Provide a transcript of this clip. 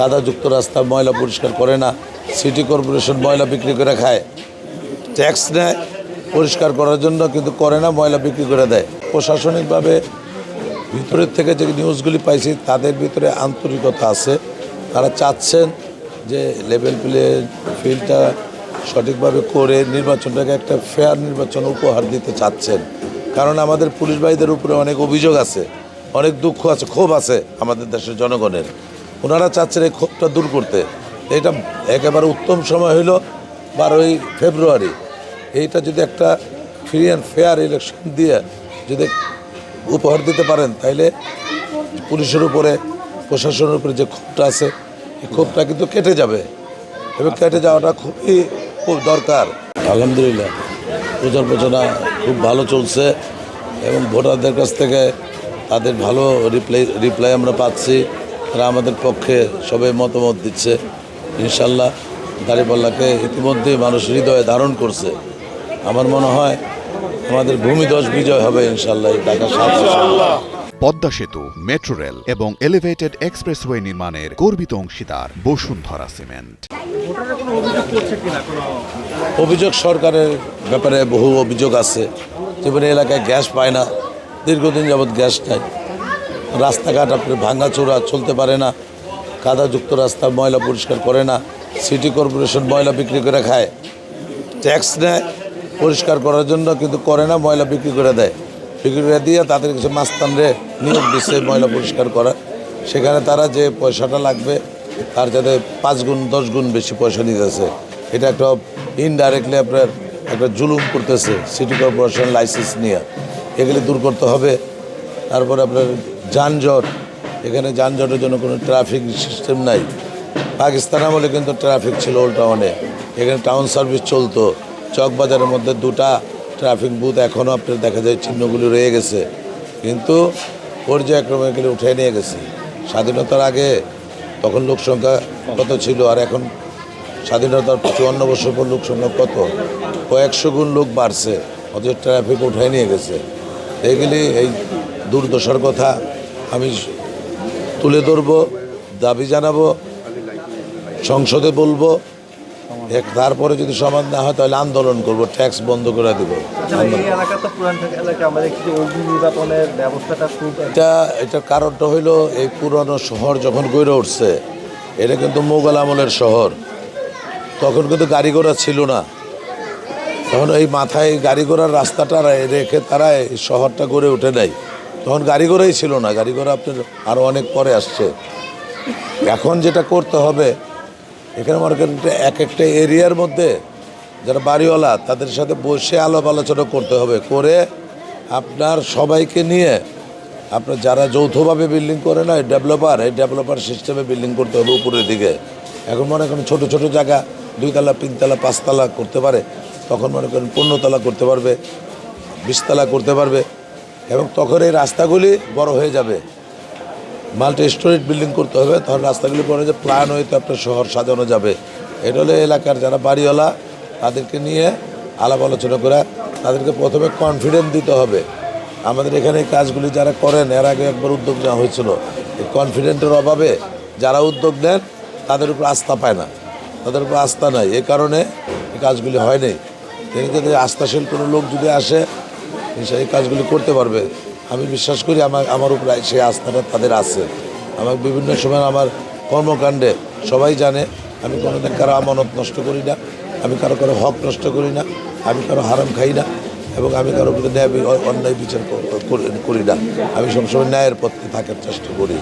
কাদাযুক্ত রাস্তা ময়লা পরিষ্কার করে না, সিটি কর্পোরেশন ময়লা বিক্রি করে খায়। ট্যাক্স নেয় পরিষ্কার করার জন্য, কিন্তু করে না, ময়লা বিক্রি করে দেয়। প্রশাসনিকভাবে ভিতরের থেকে যে নিউজগুলি পাইছি, তাদের ভিতরে আন্তরিকতা আছে। তারা চাচ্ছেন যে লেভেল প্লে ফিল্ডটা সঠিকভাবে করে নির্বাচনটাকে একটা ফেয়ার নির্বাচন উপহার দিতে চাচ্ছেন। কারণ আমাদের পুলিশ ভাইদের উপরে অনেক অভিযোগ আছে, অনেক দুঃখ আছে, ক্ষোভ আছে আমাদের দেশের জনগণের। ওনারা চাচ্ছেন এই ক্ষোভটা দূর করতে। এটা একেবারে উত্তম সময় হইল বারোই ফেব্রুয়ারি। এইটা যদি একটা ফ্রি অ্যান্ড ফেয়ার ইলেকশন দিয়ে যদি উপহার দিতে পারেন, তাইলে পুলিশের উপরে, প্রশাসনের উপরে যে ক্ষোভটা আছে, এই ক্ষোভটা কিন্তু কেটে যাবে। এবং কেটে যাওয়াটা খুবই খুব দরকার। আলহামদুলিল্লাহ, প্রচার প্রচারণা খুব ভালো চলছে এবং ভোটারদের কাছ থেকে তাদের ভালো রিপ্লাই রিপ্লাই আমরা পাচ্ছি। তারা আমাদের পক্ষে সবাই মতামত দিচ্ছে। ইনশাল্লাহ দাঁড়িপাল্লাকে ইতিমধ্যেই মানুষ হৃদয়ে ধারণ করছে। আমার মনে হয় আমাদের ভূমিদশ বিজয় হবে ইনশাল্লাহ ঢাকা পদ্মা সেতু মেট্রো রেল এবং এলিভেটেড এক্সপ্রেসওয়ে নির্মাণের গর্বিত অংশীদার বসুন্ধরা সিমেন্ট। অভিযোগ সরকারের ব্যাপারে বহু অভিযোগ আছে। যেমন এলাকায় গ্যাস পায় না দীর্ঘদিন যাবৎ গ্যাস নাই। রাস্তাঘাট আপনার ভাঙাচোরা চলতে পারে না কাদাযুক্ত রাস্তা ময়লা পরিষ্কার করে না, সিটি কর্পোরেশন ময়লা বিক্রি করে খায়। ট্যাক্স নেয় পরিষ্কার করার জন্য, কিন্তু করে না, ময়লা বিক্রি করে দেয়। বিক্রি করে দিয়ে তাদের কিছু মাস্তানরে নিয়োগ দিচ্ছে ময়লা পরিষ্কার করা। সেখানে তারা যে পয়সাটা লাগবে, তার যাতে পাঁচ গুণ, দশ গুণ বেশি পয়সা নিতেছে। এটা একটা ইনডাইরেক্টলি আপনার একটা জুলুম করতেছে সিটি কর্পোরেশন লাইসেন্স নিয়ে। এগুলি দূর করতে হবে। তারপরে আপনার যানজট। এখানে যানজটের জন্য কোনো ট্রাফিক সিস্টেম নাই। পাকিস্তান আমলে কিন্তু ট্রাফিক ছিল ওল্ড টাউনে এখানে টাউন সার্ভিস চলতো। চকবাজারের মধ্যে দুটা ট্রাফিক বুথ এখনও আপনার দেখা যায় চিহ্নগুলি রয়ে গেছে। কিন্তু পর্যায়ক্রমে এগুলি উঠে নিয়ে গেছে। স্বাধীনতার আগে তখন লোক সংখ্যা কত ছিল আর এখন স্বাধীনতার চুয়ান্ন বছর পর লোক সংখ্যা কত? কয়েকশো গুণ লোক বাড়ছে। অথচ ট্রাফিক উঠাই নিয়ে গেছে। এগুলি এই দুর্দশার কথা। আমি তুলে ধরবো দাবি জানাব সংসদে বলব। এক তারপরে যদি সমাধান না হয় তাহলে আন্দোলন করব ট্যাক্স বন্ধ করে দেব। আচ্ছা, খুব এটা এটার কারণটা হইল এই পুরনো শহর যখন গড়ে উঠছে এটা কিন্তু মোগল আমলের শহর। তখন কিন্তু গাড়ি ঘোড়া ছিল না। তখন এই মাথায় গাড়ি ঘোড়ার রাস্তাটা রেখে তারা এই শহরটা গড়ে ওঠে নাই। তখন গাড়ি ঘোড়াই ছিল না গাড়ি ঘোড়া আপনার আরও অনেক পরে আসছে। এখন যেটা করতে হবে, এখানে মনে করেন এক একটা এরিয়ার মধ্যে যারা বাড়িওয়ালা, তাদের সাথে বসে আলাপ আলোচনা করতে হবে, করে আপনার সবাইকে নিয়ে আপনার যারা যৌথভাবে বিল্ডিং করে না ডেভেলপার এই ডেভেলপার সিস্টেমে বিল্ডিং করতে হবে উপরের দিকে। এখন মনে করেন ছোটো ছোটো জায়গা, দুইতলা, তিনতলা, পাঁচতলা করতে পারে, তখন মনে করেন পনেরোতলা করতে পারবে, বিশতলা করতে পারবে এবং তখন এই রাস্তাগুলি বড় হয়ে যাবে। মাল্টি স্টোরেজ বিল্ডিং করতে হবে, তখন রাস্তাগুলি পরে যে প্ল্যান হইতে আপনার শহর সাজানো যাবে। এটা হলো এলাকার যারা বাড়িওয়ালা, তাদেরকে নিয়ে আলাপ আলোচনা করে তাদেরকে প্রথমে কনফিডেন্স দিতে হবে। আমাদের এখানে এই কাজগুলি যারা করেন, এর আগে একবার উদ্যোগ নেওয়া হয়েছিল। এই কনফিডেন্টের অভাবে যারা উদ্যোগ নেন, তাদের উপর আস্থা পায় না। তাদের উপর আস্থা নাই, এ কারণে এই কাজগুলি হয়নি তিনি যদি আস্থাশীল কোনো লোক যদি আসে এই কাজগুলি করতে পারবে। আমি বিশ্বাস করি আমার আমার উপর সেই আস্থাটা তাদের আছে। আমার বিভিন্ন সময় আমার কর্মকাণ্ডে সবাই জানে, আমি কোনোদিন কারও আমানত নষ্ট করি না, আমি কারও কারও হক নষ্ট করি না, আমি কারও হারাম খাই না, এবং আমি কারও বিরুদ্ধে ন্যায় অন্যায় বিচার করি না। আমি সবসময় ন্যায়ের পথে থাকার চেষ্টা করি।